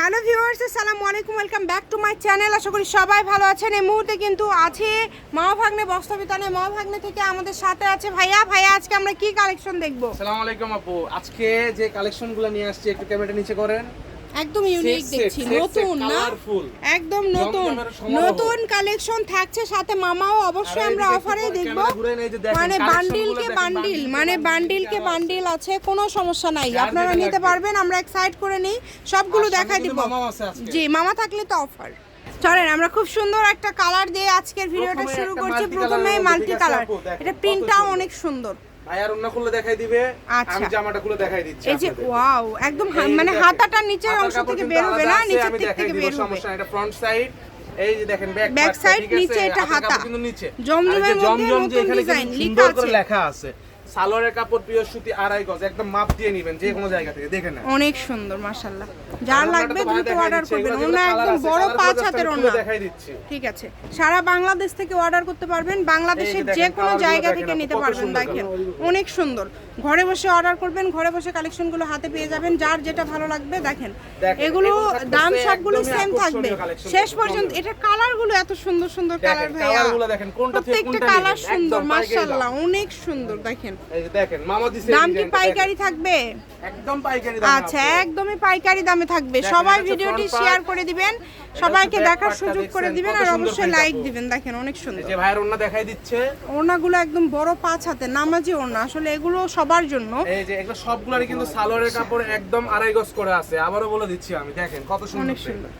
Hello viewers সালাম আলাইকুম, welcome back to my channel. আশা করি সবাই ভালো আছেন। এই মুহূর্তে কিন্তু আছে মা ভাগ্নে বস্ত্রবিতানে। মা ভাগ্নে থেকে আমাদের সাথে আছে ভাইয়া। ভাইয়া, আজকে আমরা কি কালেকশন দেখব? সালাম আলাইকুম আপু। আজকে যে কালেকশনগুলো নিয়ে আসছি, একটু ক্যামেরাটা নিচে করেন। একদম ইউনিক দেখছি। নতুন না? একদম নতুন। নতুন কালেকশন থাকছে সাথে মামাও অবশ্যই আমরা অফারে দেখব। মানে বান্ডিল কে বান্ডিল মানে বান্ডিল কে বান্ডিল আছে। কোনো সমস্যা নাই। আপনারা নিতে পারবেন আমরা এক সাইড করে নিই। সবগুলো দেখাই দিব। জি মামা থাকলে তো অফার চলেন আমরা খুব সুন্দর একটা কালার দিয়ে আজকের ভিডিওটা শুরু করছি। প্রথমে মাল্টি কালার এটা প্রিন্টটাও অনেক সুন্দর। ভাইয়ার অন্য খুলে দেখাই দিবে আচ্ছা। আমি জামাটা খুলে দেখাই দিচ্ছি এই যে ওয়াও একদম মানে হাতাটার হাতাটা নিচের অংশ থেকে বের হবে না নিচের দিক থেকে বের হবে সমস্যা এটা ফ্রন্ট সাইড এই যে দেখেন ব্যাক ব্যাক সাইড নিচে এটা হাতা। কিন্তু নিচে জমজমের মধ্যে জমজম যে এখানে সুন্দর করে। লেখা আছে সালোয়ারের কাপড় প্রিয় সুতি আড়াই গজ একদম মাপ দিয়ে নেবেন যে কোনো জায়গা থেকে দেখে নেন। অনেক সুন্দর মাশাআল্লাহ। যার লাগবে দ্রুত অর্ডার করবেন। ওনা একদম বড় পাঁচ হাতের ওনা দেখাই দিচ্ছি। ঠিক আছে। সারা বাংলাদেশ থেকে অর্ডার করতে পারবেন বাংলাদেশের যে কোনো জায়গা থেকে নিতে পারবেন দেখেন। অনেক সুন্দর। ঘরে বসে অর্ডার করবেন ঘরে বসে কালেকশনগুলো হাতে পেয়ে যাবেন যার যেটা ভালো লাগবে দেখেন। এগুলো দাম সবগুলো সেম থাকবে। শেষ পর্যন্ত সুন্দর। এটা কালারগুলো এত সুন্দর সুন্দর কালার ভাইয়া। দেখেন, কোনটা থেকে প্রত্যেকটা কোনটা কালার সুন্দর মাশাআল্লাহ অনেক সুন্দর দেখেন। দেখেন মামা দিছে দাম কি পাইকারি থাকবে? একদম পাইকারি দাম আচ্ছা একদমই পাইকারি দামে থাকবে। সবাই ভিডিওটি শেয়ার করে দিবেন। সবাইকে দেখার সুযোগ করে দিবেন আর অবশ্যই লাইক দিবেন। দেখেন অনেক সুন্দর যে ভাইয়ের ওন্না দেখাই দিচ্ছে। ওড়নাগুলো একদম বড় পাঁচ হাতে নামাজি ওড়না। আসলে এগুলো সবার জন্য। এই যে এগুলো সবগুলোরই কিন্তু সালোয়ারের কাপড় একদম আড়াই গজ করে আছে। আবারও বলে দিচ্ছি আমি দেখেন কত সুন্দর সুন্দর।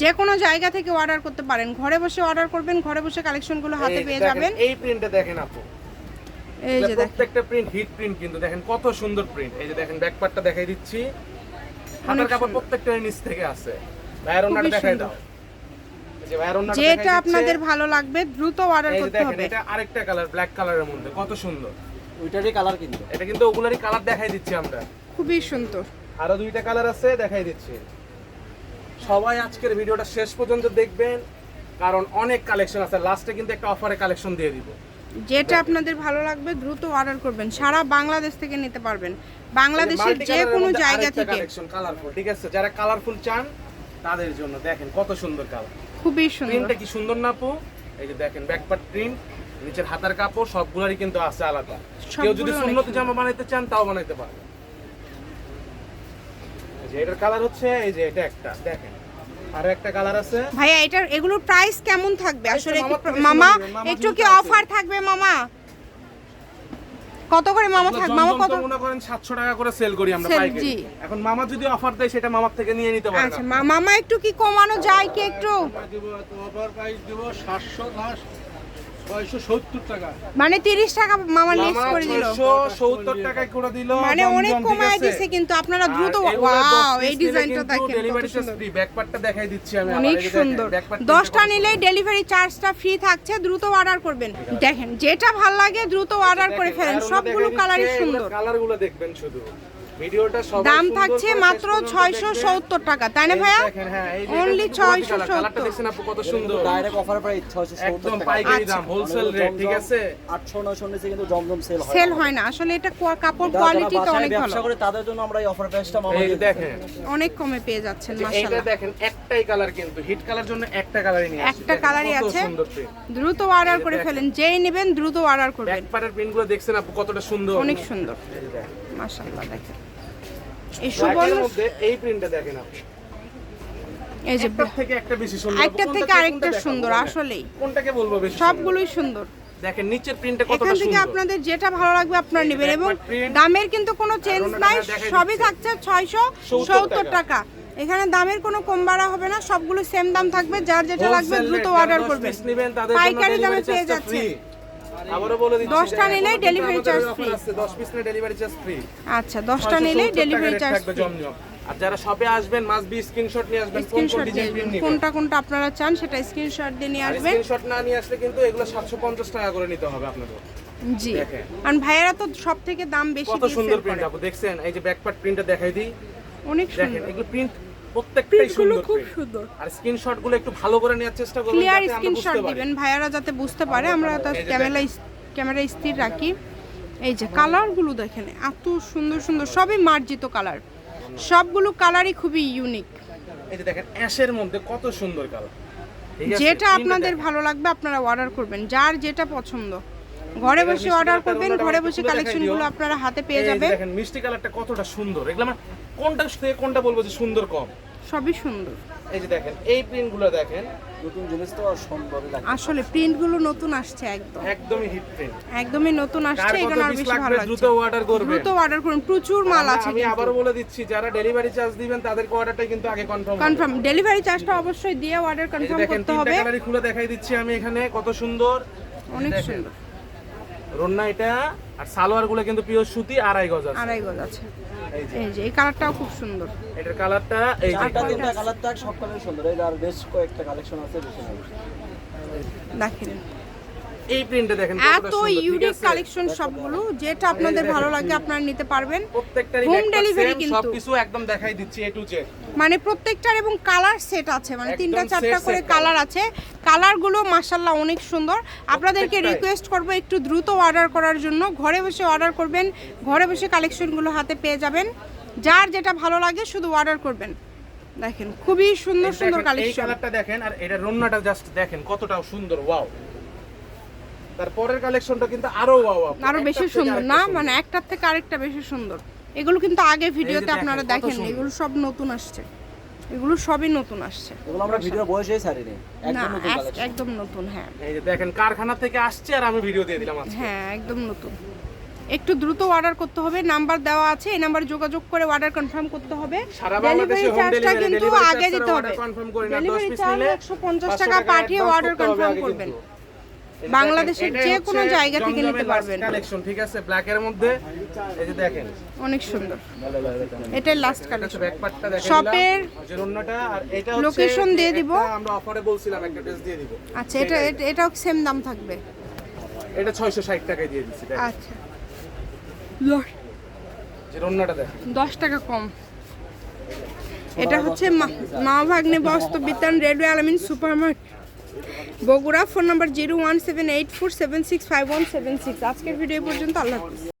যে কোনো জায়গা থেকে অর্ডার করতে পারেন। ঘরে বসে অর্ডার করবেন ঘরে বসে কালেকশনগুলো হাতে পেয়ে যাবেন। এই প্রিন্টটা দেখেন আপু। এই যে প্রত্যেকটা প্রিন্ট হিট প্রিন্ট কিন্তু। দেখেন কত সুন্দর প্রিন্ট এই যে দেখেন ব্যাক পার্টটা দেখাই দিচ্ছি। হাতের কাপড় প্রত্যেকটা নিচ থেকে আছে। ওন্নাটা খুবই দেখাই দাও এই যে ভাইয়ের ওন্নাটা যেটা আপনাদের ভালো লাগবে দ্রুত অর্ডার করতে হবে। এটা আরেকটা কালার ব্ল্যাক কালারের মধ্যে কত সুন্দর। ওইটারই কালার কিন্তু। এটা কিন্তু ওগুলারই কালার দেখাই দিচ্ছি আমরা। খুবই সুন্দর। আরও দুইটা কালার আছে দেখাই দিচ্ছি। সবাই আজকের ভিডিওটা শেষ পর্যন্ত দেখবেন কারণ অনেক কালেকশন আছে। লাস্টে কিন্তু একটা অফারে কালেকশন দিয়ে দিব। যেটা আপনাদের ভালো লাগবে দ্রুত অর্ডার করবেন। সারা বাংলাদেশ থেকে নিতে পারবেন। বাংলাদেশের যে কোনো জায়গা থেকে। কালেকশন কালারফুল ঠিক আছে? যারা কালারফুল চান তাদের জন্য দেখেন কত সুন্দর কালার খুবই সুন্দর। প্রিন্টটা কি সুন্দর না আপু? এই যে দেখেন ব্যাকপার্ট প্রিন্ট নিচের হাতার কাপড় সবগুলোরই কিন্তু আছে আলাদা। কেউ যদি সুন্নতি। জামা বানাইতে চান তাও বানাইতে পারবে যে এটার কালার হচ্ছে এই যে এটা একটা দেখেন। আর একটা কালার আছে। ভাইয়া এটার এগুলোর প্রাইস কেমন থাকবে? আসলে মামা একটু কি অফার থাকবে মামা? কত করে মামা থাক মামা কত মনে করেন 700 টাকা করে সেল করি আমরা পাইকারি। জি। এখন মামা যদি অফার দেয় সেটা মামার থেকে নিয়ে নিতে পারেন আচ্ছা মামা একটু কি কমানো যায় কি একটু? অফার প্রাইস দেব সাতশো দশ। ছয়শো সত্তর টাকা মানে তিরিশ টাকা মামা লেস করে দিল। 670 টাকায় করে দিল মানে অনেক কমায়? দিছে কিন্তু আপনারা দ্রুত ওয়াও এই ডিজাইনটা দেখেন কত delivery charge সুন্দর। free। Back part টা দেখাই দিচ্ছি আমি অনেক সুন্দর। back part দশটা কত নিলেই ডেলিভারি চার্জটা ফ্রি থাকছে দ্রুত অর্ডার করবেন। দেখেন যেটা ভালো লাগে দ্রুত অর্ডার করে ফেলেন সবগুলো কালারই সুন্দর। কালারগুলো দেখবেন শুধু। দাম থাকছে মাত্র ছয়শো সত্তর টাকা তাই না ভাইয়া? দেখেন, হ্যাঁ, এই যে Only এটা কিন্তু গোলাপি 670 কালার। কালারটা দেখছেন আপু কত সুন্দর। ডাইরেক্ট অফার প্রাইস ছয়শো একদম পাইকারি আচ্ছা। দাম হোলসেল রেট ঠিক আছে? আটশো নয়শো নিচে কিন্তু জমজম সেল হয় সেল হয় না। আসলে এটা কাপড় কোয়ালিটি তো অনেক ভালো। করে তাদের জন্য আমরা এই অফার প্রাইসটা মামা। দেখেন। অনেক কমে পেয়ে যাচ্ছেন এইটা মাশাআল্লাহ। দেখেন একটাই কালার কিন্তু। হিট কালার জন্য একটা কালারই নিয়ে একটা কালারই আছে। দ্রুত অর্ডার করে ফেলেন। যেই নেবেন দ্রুত অর্ডার করবেন। ব্যাক পার্টের প্রিন্টগুলো দেখছেন আপু কতটা সুন্দর। অনেক সুন্দর। মাশাআল্লাহ দেখেন। এই সুবর্ণ মধ্যে এই প্রিন্টটা দেখেন আপনি। এই যে থেকে একটা বেশি সুন্দর। একটা থেকে থেকে আরেকটা সুন্দর আসলেই। কোনটাকে বলব বেশি সবগুলোই সুন্দর। সুন্দর? দেখেন নিচের প্রিন্টটা কতটা এখান থেকে আপনাদের যেটা ভালো লাগবে আপনারা নেবেন এবং দামের কিন্তু কোনো চেঞ্জ নাই সবই থাকছে ছয়শো সত্তর টাকা। টাকা। এখানে দামের কোনো কম বাড়া হবে না সবগুলো সেম দাম থাকবে। যার যেটা লাগবে দ্রুত অর্ডার করবেন। পাইকারি দামে পেয়ে যাচ্ছে। আবারও বলে দিচ্ছি দশটা যে নিলেই এখনও delivery কিন্তু charge আমাদের free। offer আছে, 10 পিস নিলে ডেলিভারি চার্জ ফ্রি আচ্ছা দশটা নিলেই ডেলিভারি চার্জ আর যারা শপে আসবেন মাস্ট বি স্ক্রিনশট নিয়ে আসবেন কোন কোন ডিজাইন। প্রিন্ট কোনটা কোনটা আপনারা চান সেটা স্ক্রিনশট দিয়ে নিয়ে আসবেন। স্ক্রিনশট না নিয়ে আসলে কিন্তু এগুলো 750 টাকা করে নিতে হবে আপনাদের। জি। কারণ ভাইয়েরা তো সব থেকে দাম বেশি কত সুন্দর প্রিন্ট। আপু দেখছেন? এই যে ব্যাক পার্ট প্রিন্টটা দেখাই দিই। অনেক সুন্দর। এগুলো প্রিন্ট প্রত্যেকটাই সুন্দর খুব সুন্দর। আর স্ক্রিনশটগুলো একটু ভালো করে নেওয়ার চেষ্টা করবেন ক্লিয়ার স্ক্রিনশট দিবেন। ভাইয়ারা যাতে বুঝতে পারে আমরা তার ক্যামেরা ক্যামেরা স্থির রাখি। এই যে কালারগুলো দেখেন এত সুন্দর সুন্দর সবই মার্জিত কালার সবগুলো কালারই খুবই ইউনিক এই যে দেখেন অ্যাশের মধ্যে কত সুন্দর কালার যেটা আপনাদের ভালো লাগবে আপনারা অর্ডার করবেন। যার যেটা পছন্দ। ঘরে বসে অর্ডার করবেন ঘরে বসে কালেকশনগুলো আপনারা হাতে পেয়ে যাবেন। দেখেন মিষ্টি কালারটা কতটা সুন্দর। এগুলো কোনটা থেকে কোনটা বলব যে সুন্দর কম? সবই সুন্দর। এই যে দেখেন এই প্রিন্টগুলো দেখেন। নতুন জিনিস তো সুন্দরই লাগে আসলে প্রিন্টগুলো নতুন আসছে একদম। একদমই হিট প্রিন্ট একদমই নতুন আসছে এগুলো আর বেশি ভালো লাগবে দ্রুত অর্ডার করবেন। দ্রুত অর্ডার করুন। প্রচুর মাল আছে আমি আবারও বলে দিচ্ছি যারা ডেলিভারি চার্জ দিবেন তাদেরকে অর্ডারটা কিন্তু আগে কনফার্ম কনফার্ম ডেলিভারি চার্জটা অবশ্যই দিয়ে অর্ডার এই যে কনফার্ম দেখেন করতে তিনটা হবে। কালারই খুলে দেখাই দিচ্ছি আমি এখানে কত সুন্দর। অনেক সুন্দর। রন্না এটা আর সালোয়ারগুলো কিন্তু পিওর সুতি আড়াই গজ আছে। আড়াই গজ আছে। এই যে এই কালারটাও খুব সুন্দর। এটার কালারটা এই যে। এটা তিনটা কালার সব কালার সুন্দর। এর আর বেশ কয়েকটা কালেকশন আছে বেশি নাই দেখেন। এই প্রিন্টে দেখেন এত ইউনিক কালেকশন সবগুলো যেটা আপনাদের ভালো লাগে আপনারা নিতে পারবেন। প্রত্যেকটারই delivery same, কিন্তু। সবকিছু একদম দেখাই দিচ্ছি এ টু জেড মানে প্রত্যেকটার এবং কালার সেট আছে মানে তিনটা চারটা করে কালার আছে। কালারগুলো মাশাল্লাহ অনেক সুন্দর। আপনাদেরকে রিকোয়েস্ট করব একটু দ্রুত অর্ডার করার জন্য। ঘরে বসে অর্ডার করবেন ঘরে বসে কালেকশনগুলো হাতে পেয়ে যাবেন। যার যেটা ভালো লাগে শুধু অর্ডার করবেন। দেখেন খুবই সুন্দর সুন্দর দেখেন, এই কালেকশন কালারটা দেখেন আর এটা রন্নাটা জাস্ট দেখেন কতটা সুন্দর ওয়াও তারপরের কালেকশনটা কিন্তু আরও ওয়াও আরও বেশি সুন্দর। না মানে একটার থেকে আরেকটা বেশি সুন্দর। এগুলো কিন্তু আগে ভিডিওতে আপনারা দেখেন এগুলো সব নতুন আসছে। এগুলো সবই নতুন আসছে। এগুলো আমরা ভিডিও বয়সেই ছাড়িনি। একদম নতুন একদম নতুন হ্যাঁ। এই যে দেখেন কারখানা থেকে আসছে আর আমি ভিডিও দিয়ে দিলাম আজকে। হ্যাঁ একদম নতুন। একটু দ্রুত অর্ডার করতে হবে। নাম্বার দেওয়া আছে। এই নাম্বারে যোগাযোগ করে অর্ডার কনফার্ম করতে হবে। সারা ডেলিভারি চার্জটা কিন্তু আগে দিতে হবে। অর্ডার কনফার্ম করি না 10 ডেলিভারি চার্জ নিলে 150 টাকা পাঠিয়ে অর্ডার কনফার্ম করবেন। বাংলাদেশের যে কোনো জায়গা থেকে নিতে পারবেন। কালেকশন ঠিক আছে? ব্ল্যাক এর মধ্যে এই যে দেখেন। অনেক সুন্দর। এটাই লাস্ট এটা কালেকশন ব্যাক পার্টটা দেখেন শপের আর এটা হচ্ছে location দিয়ে দিব। আমরা অফারে বলছিলাম একটা ড্রেস দিয়ে দিব। আচ্ছা এটা এটা- এটাও সেম দাম থাকবে। এটা 660 টাকায় দিয়ে দিচ্ছি আচ্ছা। দশ যে রন্নাটা দেখেন। দশ টাকা কম। এটা হচ্ছে মা- ভাগ্নে Bastra Bitan Redway Alamin super market Bogura phone number zero one seven eight four seven six five one seven six. আজকের ভিডিও পর্যন্ত, আল্লাহ হাফিজ।